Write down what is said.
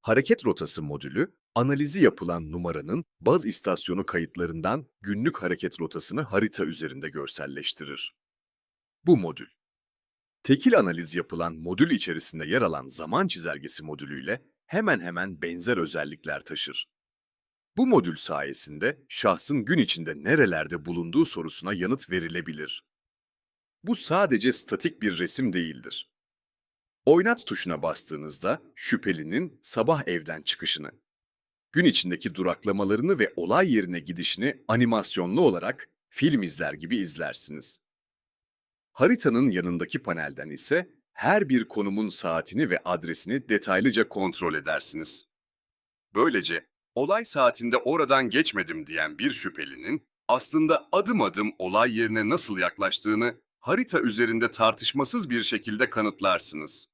Hareket rotası modülü, analizi yapılan numaranın baz istasyonu kayıtlarından günlük hareket rotasını harita üzerinde görselleştirir. Bu modül, tekil analiz yapılan modül içerisinde yer alan zaman çizelgesi modülüyle hemen hemen benzer özellikler taşır. Bu modül sayesinde şahsın gün içinde nerelerde bulunduğu sorusuna yanıt verilebilir. Bu sadece statik bir resim değildir. Oynat tuşuna bastığınızda şüphelinin sabah evden çıkışını, gün içindeki duraklamalarını ve olay yerine gidişini animasyonlu olarak film izler gibi izlersiniz. Haritanın yanındaki panelden ise her bir konumun saatini ve adresini detaylıca kontrol edersiniz. Böylece olay saatinde oradan geçmedim diyen bir şüphelinin aslında adım adım olay yerine nasıl yaklaştığını harita üzerinde tartışmasız bir şekilde kanıtlarsınız.